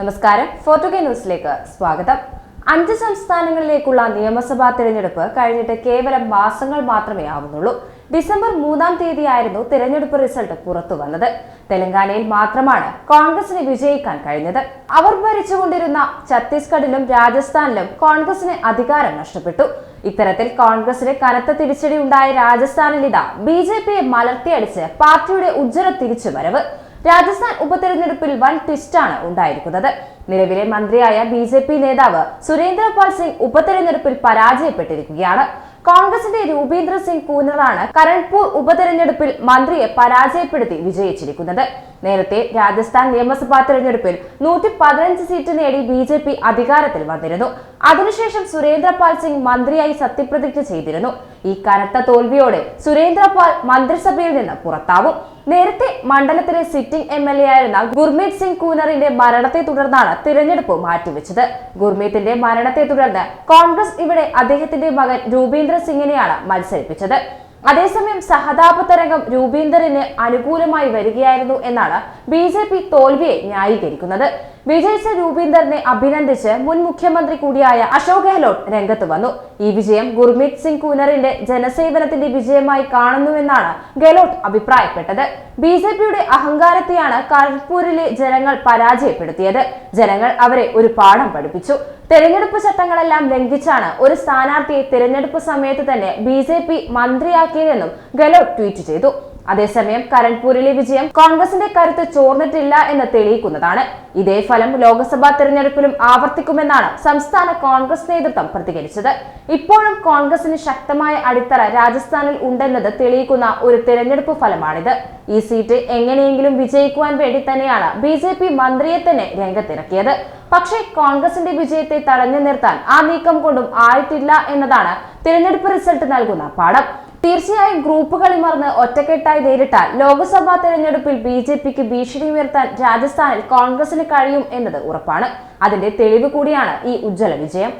നമസ്കാരം. ഫോർട്ടുഗേ ന്യൂസിലേക്ക് സ്വാഗതം. അഞ്ച് സംസ്ഥാനങ്ങളിലേക്കുള്ള നിയമസഭാ തെരഞ്ഞെടുപ്പ് കഴിഞ്ഞിട്ട് കേവലം മാസങ്ങൾ മാത്രമേ ആവുന്നുള്ളൂ. ഡിസംബർ മൂന്നാം തീയതിയായിരുന്നു തെരഞ്ഞെടുപ്പ് റിസൾട്ട് പുറത്തു വന്നത്. തെലങ്കാനയിൽ മാത്രമാണ് കോൺഗ്രസിന് വിജയിക്കാൻ കഴിഞ്ഞത്. അവർ ഭരിച്ചുകൊണ്ടിരുന്ന ഛത്തീസ്ഗഡിലും രാജസ്ഥാനിലും കോൺഗ്രസിന് അധികാരം നഷ്ടപ്പെട്ടു. ഇത്തരത്തിൽ കോൺഗ്രസിന് കനത്ത തിരിച്ചടി ഉണ്ടായ രാജസ്ഥാനിൽ ഇതാ ബി ജെ പിയെ മലർത്തിയടിച്ച് പാർട്ടിയുടെ ഉജ്ജ്വല തിരിച്ചുവരവ്. രാജസ്ഥാൻ ഉപതെരഞ്ഞെടുപ്പിൽ വൻ ട്വിസ്റ്റാണ് ഉണ്ടായിരിക്കുന്നത്. നിലവിലെ മന്ത്രിയായ ബി ജെ പി നേതാവ് സുരേന്ദ്രപാൽ സിംഗ് ഉപതെരഞ്ഞെടുപ്പിൽ പരാജയപ്പെട്ടിരിക്കുകയാണ്. കോൺഗ്രസിന്റെ രൂപീന്ദ്ര സിംഗ് കൂനറാണ് കരൺപൂർ ഉപതെരഞ്ഞെടുപ്പിൽ മന്ത്രിയെ പരാജയപ്പെടുത്തി വിജയിച്ചിരിക്കുന്നത്. നേരത്തെ രാജസ്ഥാൻ നിയമസഭാ തെരഞ്ഞെടുപ്പിൽ നൂറ്റി പതിനഞ്ച് സീറ്റ് നേടി ബി ജെ പി അധികാരത്തിൽ വന്നിരുന്നു. അതിനുശേഷം സുരേന്ദ്രപാൽ സിംഗ് മന്ത്രിയായി സത്യപ്രതിജ്ഞ ചെയ്തിരുന്നു. ഈ കനത്ത തോൽവിയോടെ സുരേന്ദ്രപാൽ മന്ത്രിസഭയിൽ നിന്ന് പുറത്താവും. നേരത്തെ മണ്ഡലത്തിലെ സിറ്റിംഗ് എം എൽ എ ആയിരുന്ന ഗുർമീത് സിംഗ് കൂനറിന്റെ മരണത്തെ തുടർന്നാണ് തിരഞ്ഞെടുപ്പ് മാറ്റിവെച്ചത്. ഗുർമീത്തിന്റെ മരണത്തെ തുടർന്ന് കോൺഗ്രസ് ഇവിടെ അദ്ദേഹത്തിന്റെ മകൻ രൂപീന്ദ്ര സിംഗിനെയാണ് മത്സരിപ്പിച്ചത്. അതേസമയം സഹതാപ തരംഗം രൂപീന്ദറിന് അനുകൂലമായി വരികയായിരുന്നു എന്നാണ് ബി ജെ പി തോൽവിയെ ന്യായീകരിക്കുന്നത്. വിജയിച്ച രൂപീന്ദറിനെ അഭിനന്ദിച്ച് മുൻ മുഖ്യമന്ത്രി കൂടിയായ അശോക് ഗെഹ്ലോട്ട് രംഗത്ത് വന്നു. ഈ വിജയം ഗുർമീത് സിംഗ് കുനറിന്റെ ജനസേവനത്തിന്റെ വിജയമായി കാണുന്നുവെന്നാണ് ഗെഹ്ലോട്ട് അഭിപ്രായപ്പെട്ടത്. ബി ജെ പിയുടെ അഹങ്കാരത്തെയാണ് കാൺപൂരിലെ ജനങ്ങൾ പരാജയപ്പെടുത്തിയത്. ജനങ്ങൾ അവരെ ഒരു പാഠം പഠിപ്പിച്ചു. തെരഞ്ഞെടുപ്പ് ചട്ടങ്ങളെല്ലാം ലംഘിച്ചാണ് ഒരു സ്ഥാനാർത്ഥിയെ തെരഞ്ഞെടുപ്പ് സമയത്ത് തന്നെ ബി ജെ പി മന്ത്രിയാക്കിയതെന്നും ഗെലോട്ട് ട്വീറ്റ് ചെയ്തു. അതേസമയം കരൺപൂരിലെ വിജയം കോൺഗ്രസിന്റെ കരുത്ത് ചോർന്നിട്ടില്ല എന്ന് തെളിയിക്കുന്നതാണ്. ഇതേ ഫലം ലോക്സഭാ തെരഞ്ഞെടുപ്പിലും ആവർത്തിക്കുമെന്നാണ് സംസ്ഥാന കോൺഗ്രസ് നേതൃത്വം പ്രതികരിച്ചത്. ഇപ്പോഴും കോൺഗ്രസിന് ശക്തമായ അടിത്തറ രാജസ്ഥാനിൽ ഉണ്ടെന്നത് തെളിയിക്കുന്ന ഒരു തെരഞ്ഞെടുപ്പ് ഫലമാണിത്. ഈ സീറ്റ് എങ്ങനെയെങ്കിലും വിജയിക്കുവാൻ വേണ്ടി തന്നെയാണ് ബി ജെ പി മന്ത്രിയെ തന്നെ രംഗത്തിറക്കിയത്. പക്ഷേ കോൺഗ്രസിന്റെ വിജയത്തെ തടഞ്ഞു നിർത്താൻ ആ നീക്കം കൊണ്ടും ആയിട്ടില്ല എന്നതാണ് തിരഞ്ഞെടുപ്പ് റിസൾട്ട് നൽകുന്ന പാഠം. തീർച്ചയായും ഗ്രൂപ്പുകളി മറന്ന് ഒറ്റക്കെട്ടായി നേരിട്ടാൽ ലോക്സഭാ തെരഞ്ഞെടുപ്പിൽ ബി ജെ പിക്ക് ഭീഷണി ഉയർത്താൻ രാജസ്ഥാനിൽ കോൺഗ്രസിന് കഴിയും എന്നത് ഉറപ്പാണ്. അതിന്റെ തെളിവ് കൂടിയാണ് ഈ ഉജ്ജ്വല വിജയം.